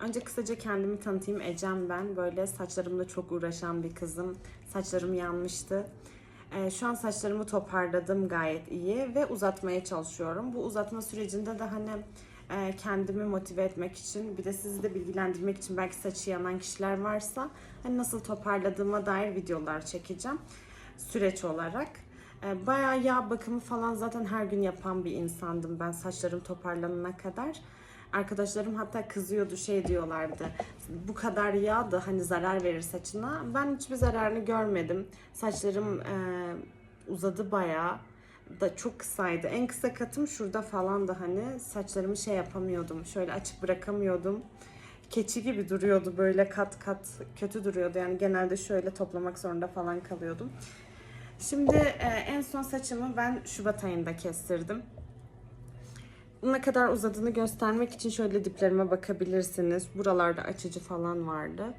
Önce kısaca kendimi tanıtayım. Ecem ben. Böyle saçlarımla çok uğraşan bir kızım. Saçlarım yanmıştı. Ee, şu an saçlarımı toparladım gayet iyi ve uzatmaya çalışıyorum. Bu uzatma sürecinde de hani e, kendimi motive etmek için bir de sizi de bilgilendirmek için belki saçı yanan kişiler varsa hani nasıl toparladığıma dair videolar çekeceğim süreç olarak. E, Bayağı yağ bakımı falan zaten her gün yapan bir insandım ben saçlarım toparlanana kadar. Arkadaşlarım hatta kızıyordu şey diyorlardı. Bu kadar yağ da hani zarar verir saçına. Ben hiçbir zararını görmedim. Saçlarım e, uzadı bayağı. Da çok kısaydı. En kısa katım şurada falan da hani saçlarımı şey yapamıyordum. Şöyle açık bırakamıyordum. Keçi gibi duruyordu böyle kat kat kötü duruyordu. Yani genelde şöyle toplamak zorunda falan kalıyordum. Şimdi e, en son saçımı ben Şubat ayında kestirdim. Ne kadar uzadığını göstermek için şöyle diplerime bakabilirsiniz. Buralarda açıcı falan vardı.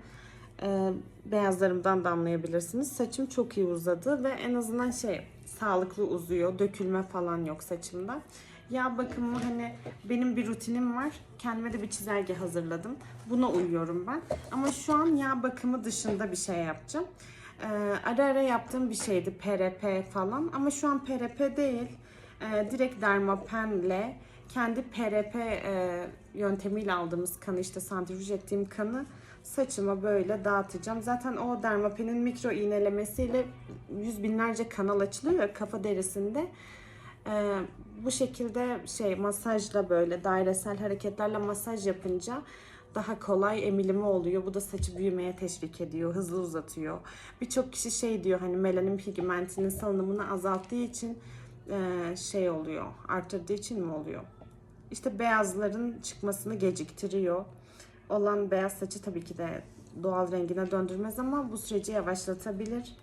E, beyazlarımdan da anlayabilirsiniz. Saçım çok iyi uzadı ve en azından şey sağlıklı uzuyor. Dökülme falan yok saçımda. Yağ bakımı hani benim bir rutinim var. Kendime de bir çizelge hazırladım. Buna uyuyorum ben. Ama şu an yağ bakımı dışında bir şey yapacağım. Ee, ara ara yaptığım bir şeydi PRP falan ama şu an PRP değil. Ee, direkt dermapenle kendi PRP e, yöntemiyle aldığımız kanı işte santrifüj ettiğim kanı saçıma böyle dağıtacağım. Zaten o dermapenin mikro iğnelemesiyle yüz binlerce kanal açılıyor kafa derisinde. Ee, bu şekilde şey masajla böyle dairesel hareketlerle masaj yapınca daha kolay emilimi oluyor. Bu da saçı büyümeye teşvik ediyor, hızlı uzatıyor. Birçok kişi şey diyor hani melanin pigmentinin salınımını azalttığı için e, şey oluyor, arttırdığı için mi oluyor? İşte beyazların çıkmasını geciktiriyor. Olan beyaz saçı tabii ki de doğal rengine döndürmez ama bu süreci yavaşlatabilir.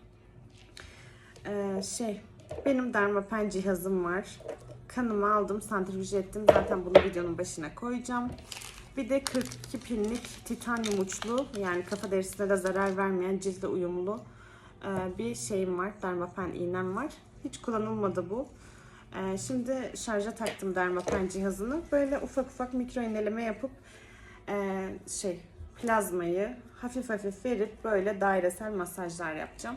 Ee, şey benim dermapen cihazım var. Kanımı aldım, santrifüj ettim. Zaten bunu videonun başına koyacağım. Bir de 42 pinlik titanyum uçlu yani kafa derisine de zarar vermeyen cilde uyumlu e, bir şeyim var. Dermapen iğnem var. Hiç kullanılmadı bu. E, Şimdi şarja taktım dermapen cihazını. Böyle ufak ufak mikro iğneleme yapıp e, şey plazmayı hafif hafif verip böyle dairesel masajlar yapacağım.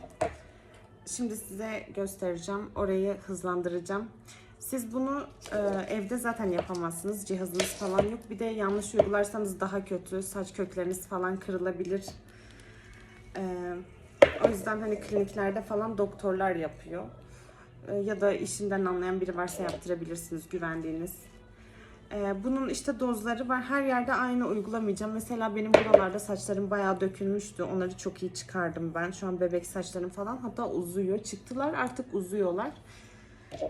Şimdi size göstereceğim. Orayı hızlandıracağım. Siz bunu e, evde zaten yapamazsınız. Cihazınız falan yok. Bir de yanlış uygularsanız daha kötü. Saç kökleriniz falan kırılabilir. E, o yüzden hani kliniklerde falan doktorlar yapıyor. E, ya da işinden anlayan biri varsa yaptırabilirsiniz güvendiğiniz. E, bunun işte dozları var. Her yerde aynı uygulamayacağım. Mesela benim buralarda saçlarım bayağı dökülmüştü. Onları çok iyi çıkardım ben. Şu an bebek saçlarım falan hatta uzuyor. Çıktılar artık uzuyorlar.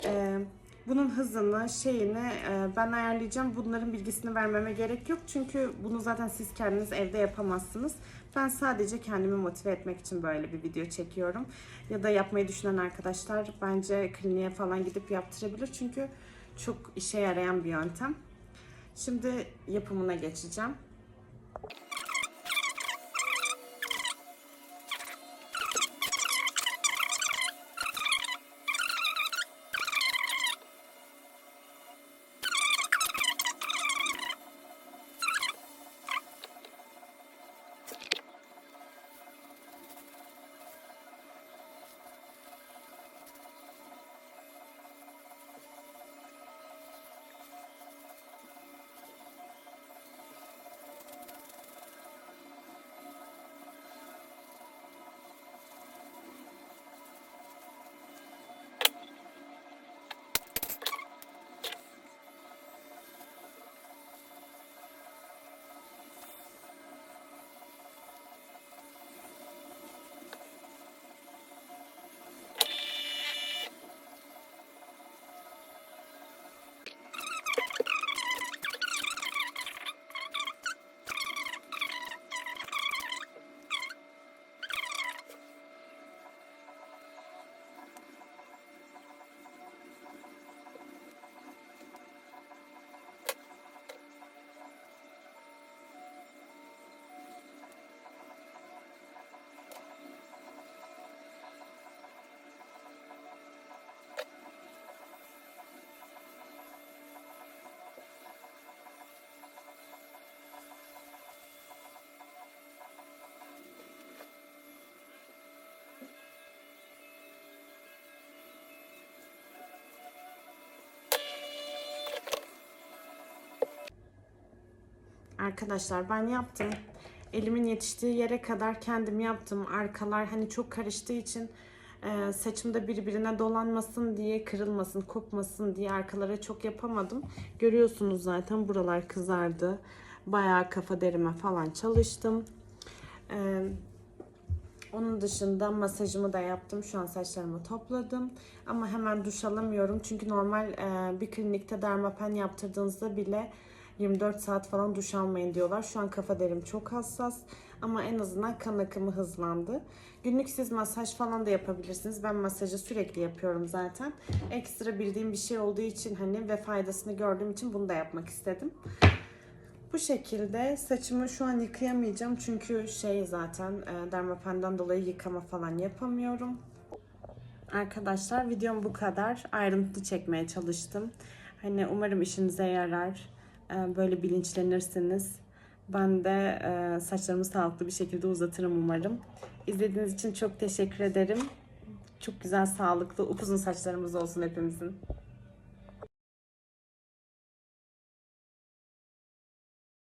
E, bunun hızını, şeyini e, ben ayarlayacağım. Bunların bilgisini vermeme gerek yok. Çünkü bunu zaten siz kendiniz evde yapamazsınız. Ben sadece kendimi motive etmek için böyle bir video çekiyorum. Ya da yapmayı düşünen arkadaşlar bence kliniğe falan gidip yaptırabilir. Çünkü çok işe yarayan bir yöntem. Şimdi yapımına geçeceğim. Arkadaşlar ben yaptım. Elimin yetiştiği yere kadar kendim yaptım. Arkalar hani çok karıştığı için e, saçımda birbirine dolanmasın diye, kırılmasın, kopmasın diye arkalara çok yapamadım. Görüyorsunuz zaten buralar kızardı. Bayağı kafa derime falan çalıştım. E, onun dışında masajımı da yaptım. Şu an saçlarımı topladım. Ama hemen duş alamıyorum. Çünkü normal e, bir klinikte dermapen yaptırdığınızda bile 24 saat falan duş almayın diyorlar. Şu an kafa derim çok hassas. Ama en azından kan akımı hızlandı. Günlük siz masaj falan da yapabilirsiniz. Ben masajı sürekli yapıyorum zaten. Ekstra bildiğim bir şey olduğu için hani ve faydasını gördüğüm için bunu da yapmak istedim. Bu şekilde saçımı şu an yıkayamayacağım çünkü şey zaten e, dermapenden dolayı yıkama falan yapamıyorum. Arkadaşlar videom bu kadar. Ayrıntı çekmeye çalıştım. Hani umarım işinize yarar. E, böyle bilinçlenirsiniz. Ben de e, saçlarımı sağlıklı bir şekilde uzatırım umarım. İzlediğiniz için çok teşekkür ederim. Çok güzel, sağlıklı, upuzun saçlarımız olsun hepimizin.